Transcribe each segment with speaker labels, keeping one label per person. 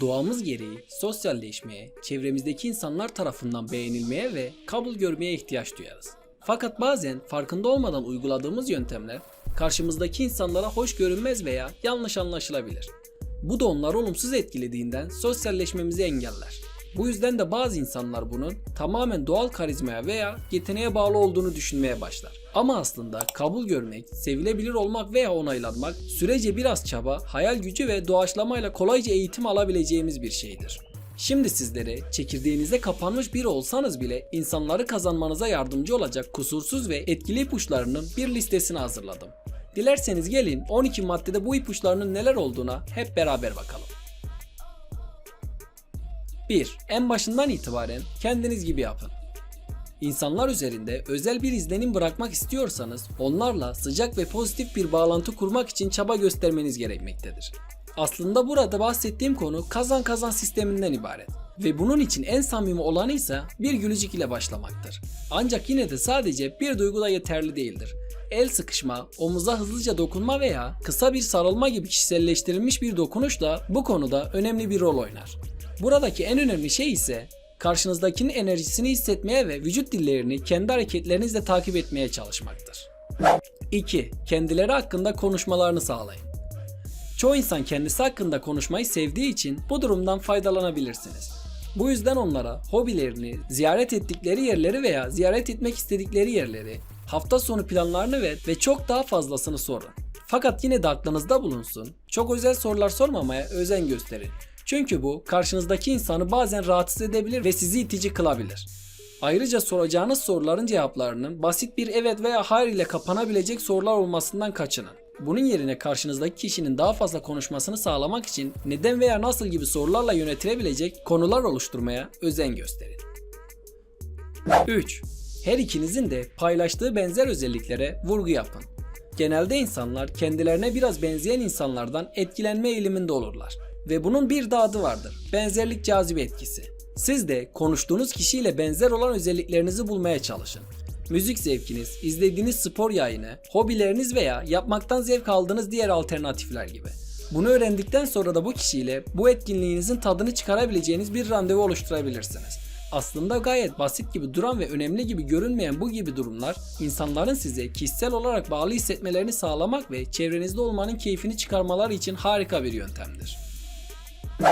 Speaker 1: Doğamız gereği sosyalleşmeye, çevremizdeki insanlar tarafından beğenilmeye ve kabul görmeye ihtiyaç duyarız. Fakat bazen farkında olmadan uyguladığımız yöntemler karşımızdaki insanlara hoş görünmez veya yanlış anlaşılabilir. Bu da onları olumsuz etkilediğinden sosyalleşmemizi engeller. Bu yüzden de bazı insanlar bunun tamamen doğal karizmaya veya yeteneğe bağlı olduğunu düşünmeye başlar. Ama aslında kabul görmek, sevilebilir olmak veya onaylanmak sürece biraz çaba, hayal gücü ve doğaçlamayla kolayca eğitim alabileceğimiz bir şeydir. Şimdi sizlere çekirdeğinize kapanmış biri olsanız bile insanları kazanmanıza yardımcı olacak kusursuz ve etkili ipuçlarının bir listesini hazırladım. Dilerseniz gelin 12 maddede bu ipuçlarının neler olduğuna hep beraber bakalım. 1. En başından itibaren kendiniz gibi yapın. İnsanlar üzerinde özel bir izlenim bırakmak istiyorsanız onlarla sıcak ve pozitif bir bağlantı kurmak için çaba göstermeniz gerekmektedir. Aslında burada bahsettiğim konu kazan kazan sisteminden ibaret. Ve bunun için en samimi olanı ise bir gülücük ile başlamaktır. Ancak yine de sadece bir duygu da yeterli değildir. El sıkışma, omuza hızlıca dokunma veya kısa bir sarılma gibi kişiselleştirilmiş bir dokunuş da bu konuda önemli bir rol oynar. Buradaki en önemli şey ise karşınızdakinin enerjisini hissetmeye ve vücut dillerini kendi hareketlerinizle takip etmeye çalışmaktır. 2. Kendileri hakkında konuşmalarını sağlayın. Çoğu insan kendisi hakkında konuşmayı sevdiği için bu durumdan faydalanabilirsiniz. Bu yüzden onlara hobilerini, ziyaret ettikleri yerleri veya ziyaret etmek istedikleri yerleri, hafta sonu planlarını ve, ve çok daha fazlasını sorun. Fakat yine de aklınızda bulunsun, çok özel sorular sormamaya özen gösterin. Çünkü bu karşınızdaki insanı bazen rahatsız edebilir ve sizi itici kılabilir. Ayrıca soracağınız soruların cevaplarının basit bir evet veya hayır ile kapanabilecek sorular olmasından kaçının. Bunun yerine karşınızdaki kişinin daha fazla konuşmasını sağlamak için neden veya nasıl gibi sorularla yönetilebilecek konular oluşturmaya özen gösterin. 3. Her ikinizin de paylaştığı benzer özelliklere vurgu yapın. Genelde insanlar kendilerine biraz benzeyen insanlardan etkilenme eğiliminde olurlar. Ve bunun bir de adı vardır. Benzerlik cazibe etkisi. Siz de konuştuğunuz kişiyle benzer olan özelliklerinizi bulmaya çalışın. Müzik zevkiniz, izlediğiniz spor yayını, hobileriniz veya yapmaktan zevk aldığınız diğer alternatifler gibi. Bunu öğrendikten sonra da bu kişiyle bu etkinliğinizin tadını çıkarabileceğiniz bir randevu oluşturabilirsiniz. Aslında gayet basit gibi duran ve önemli gibi görünmeyen bu gibi durumlar insanların size kişisel olarak bağlı hissetmelerini sağlamak ve çevrenizde olmanın keyfini çıkarmaları için harika bir yöntemdir.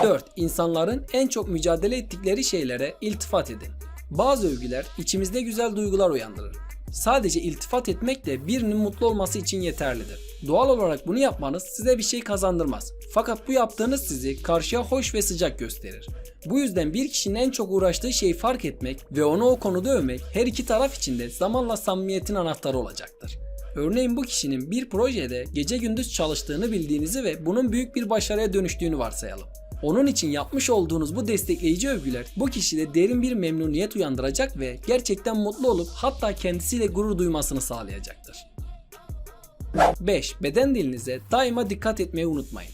Speaker 1: 4. İnsanların en çok mücadele ettikleri şeylere iltifat edin. Bazı övgüler içimizde güzel duygular uyandırır. Sadece iltifat etmek de birinin mutlu olması için yeterlidir. Doğal olarak bunu yapmanız size bir şey kazandırmaz. Fakat bu yaptığınız sizi karşıya hoş ve sıcak gösterir. Bu yüzden bir kişinin en çok uğraştığı şeyi fark etmek ve onu o konuda övmek her iki taraf için de zamanla samimiyetin anahtarı olacaktır. Örneğin bu kişinin bir projede gece gündüz çalıştığını bildiğinizi ve bunun büyük bir başarıya dönüştüğünü varsayalım. Onun için yapmış olduğunuz bu destekleyici övgüler bu kişide derin bir memnuniyet uyandıracak ve gerçekten mutlu olup hatta kendisiyle gurur duymasını sağlayacaktır. 5. Beden dilinize daima dikkat etmeyi unutmayın.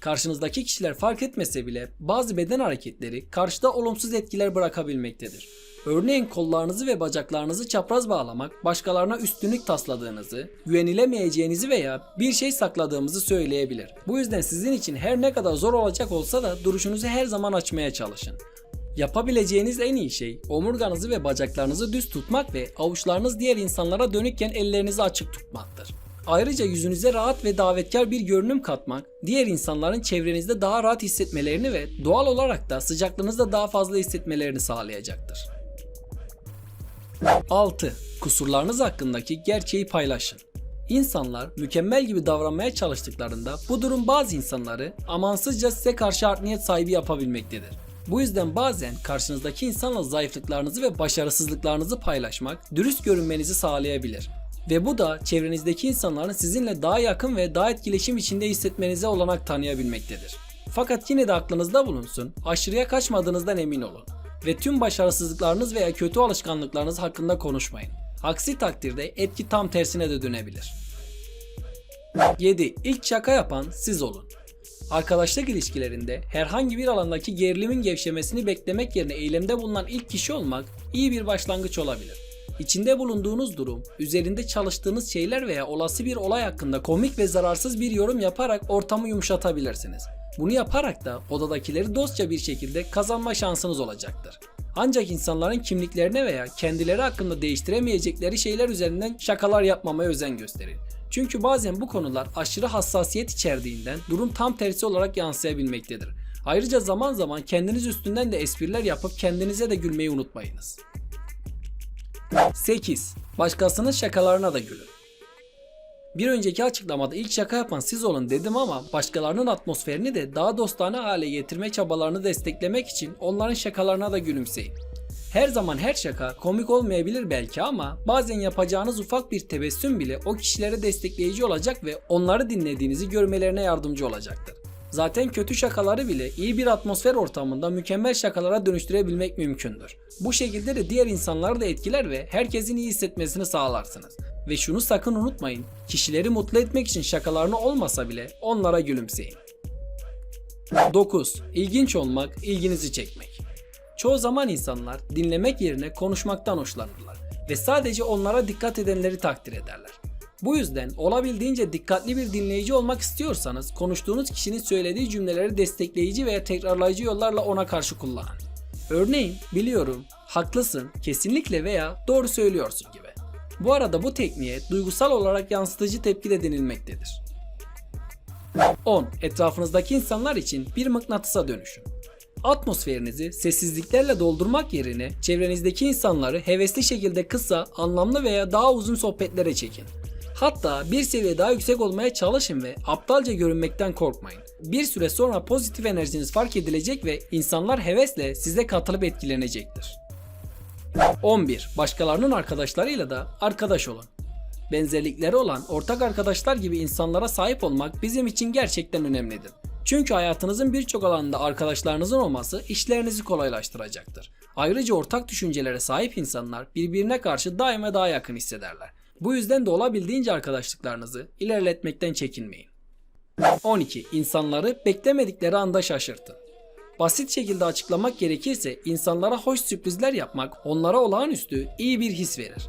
Speaker 1: Karşınızdaki kişiler fark etmese bile bazı beden hareketleri karşıda olumsuz etkiler bırakabilmektedir. Örneğin kollarınızı ve bacaklarınızı çapraz bağlamak başkalarına üstünlük tasladığınızı, güvenilemeyeceğinizi veya bir şey sakladığımızı söyleyebilir. Bu yüzden sizin için her ne kadar zor olacak olsa da duruşunuzu her zaman açmaya çalışın. Yapabileceğiniz en iyi şey omurganızı ve bacaklarınızı düz tutmak ve avuçlarınız diğer insanlara dönükken ellerinizi açık tutmaktır. Ayrıca yüzünüze rahat ve davetkar bir görünüm katmak, diğer insanların çevrenizde daha rahat hissetmelerini ve doğal olarak da sıcaklığınızda daha fazla hissetmelerini sağlayacaktır. 6. Kusurlarınız hakkındaki gerçeği paylaşın. İnsanlar mükemmel gibi davranmaya çalıştıklarında bu durum bazı insanları amansızca size karşı art niyet sahibi yapabilmektedir. Bu yüzden bazen karşınızdaki insanla zayıflıklarınızı ve başarısızlıklarınızı paylaşmak dürüst görünmenizi sağlayabilir. Ve bu da çevrenizdeki insanların sizinle daha yakın ve daha etkileşim içinde hissetmenize olanak tanıyabilmektedir. Fakat yine de aklınızda bulunsun, aşırıya kaçmadığınızdan emin olun. Ve tüm başarısızlıklarınız veya kötü alışkanlıklarınız hakkında konuşmayın. Aksi takdirde etki tam tersine de dönebilir. 7. İlk şaka yapan siz olun. Arkadaşlık ilişkilerinde herhangi bir alandaki gerilimin gevşemesini beklemek yerine eylemde bulunan ilk kişi olmak iyi bir başlangıç olabilir. İçinde bulunduğunuz durum, üzerinde çalıştığınız şeyler veya olası bir olay hakkında komik ve zararsız bir yorum yaparak ortamı yumuşatabilirsiniz. Bunu yaparak da odadakileri dostça bir şekilde kazanma şansınız olacaktır. Ancak insanların kimliklerine veya kendileri hakkında değiştiremeyecekleri şeyler üzerinden şakalar yapmamaya özen gösterin. Çünkü bazen bu konular aşırı hassasiyet içerdiğinden durum tam tersi olarak yansıyabilmektedir. Ayrıca zaman zaman kendiniz üstünden de espriler yapıp kendinize de gülmeyi unutmayınız. 8. Başkasının şakalarına da gülün. Bir önceki açıklamada ilk şaka yapan siz olun dedim ama başkalarının atmosferini de daha dostane hale getirme çabalarını desteklemek için onların şakalarına da gülümseyin. Her zaman her şaka komik olmayabilir belki ama bazen yapacağınız ufak bir tebessüm bile o kişilere destekleyici olacak ve onları dinlediğinizi görmelerine yardımcı olacaktır. Zaten kötü şakaları bile iyi bir atmosfer ortamında mükemmel şakalara dönüştürebilmek mümkündür. Bu şekilde de diğer insanları da etkiler ve herkesin iyi hissetmesini sağlarsınız. Ve şunu sakın unutmayın, kişileri mutlu etmek için şakalarını olmasa bile onlara gülümseyin. 9. İlginç olmak, ilginizi çekmek. Çoğu zaman insanlar dinlemek yerine konuşmaktan hoşlanırlar ve sadece onlara dikkat edenleri takdir ederler. Bu yüzden olabildiğince dikkatli bir dinleyici olmak istiyorsanız konuştuğunuz kişinin söylediği cümleleri destekleyici veya tekrarlayıcı yollarla ona karşı kullanın. Örneğin biliyorum, haklısın, kesinlikle veya doğru söylüyorsun gibi. Bu arada bu tekniğe duygusal olarak yansıtıcı tepki de denilmektedir. 10. Etrafınızdaki insanlar için bir mıknatısa dönüşün. Atmosferinizi sessizliklerle doldurmak yerine çevrenizdeki insanları hevesli şekilde kısa, anlamlı veya daha uzun sohbetlere çekin. Hatta bir seviye daha yüksek olmaya çalışın ve aptalca görünmekten korkmayın. Bir süre sonra pozitif enerjiniz fark edilecek ve insanlar hevesle size katılıp etkilenecektir. 11. Başkalarının arkadaşlarıyla da arkadaş olun. Benzerlikleri olan ortak arkadaşlar gibi insanlara sahip olmak bizim için gerçekten önemlidir. Çünkü hayatınızın birçok alanında arkadaşlarınızın olması işlerinizi kolaylaştıracaktır. Ayrıca ortak düşüncelere sahip insanlar birbirine karşı daima daha yakın hissederler. Bu yüzden de olabildiğince arkadaşlıklarınızı ilerletmekten çekinmeyin. 12. İnsanları beklemedikleri anda şaşırtın. Basit şekilde açıklamak gerekirse insanlara hoş sürprizler yapmak onlara olağanüstü iyi bir his verir.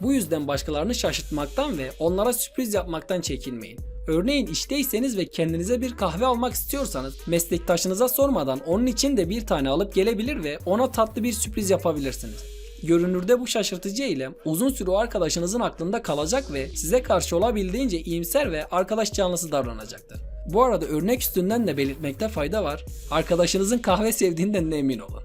Speaker 1: Bu yüzden başkalarını şaşırtmaktan ve onlara sürpriz yapmaktan çekinmeyin. Örneğin işteyseniz ve kendinize bir kahve almak istiyorsanız meslektaşınıza sormadan onun için de bir tane alıp gelebilir ve ona tatlı bir sürpriz yapabilirsiniz. Görünürde bu şaşırtıcı eylem uzun süre arkadaşınızın aklında kalacak ve size karşı olabildiğince iyimser ve arkadaş canlısı davranacaktır. Bu arada örnek üstünden de belirtmekte fayda var. Arkadaşınızın kahve sevdiğinden de emin olun.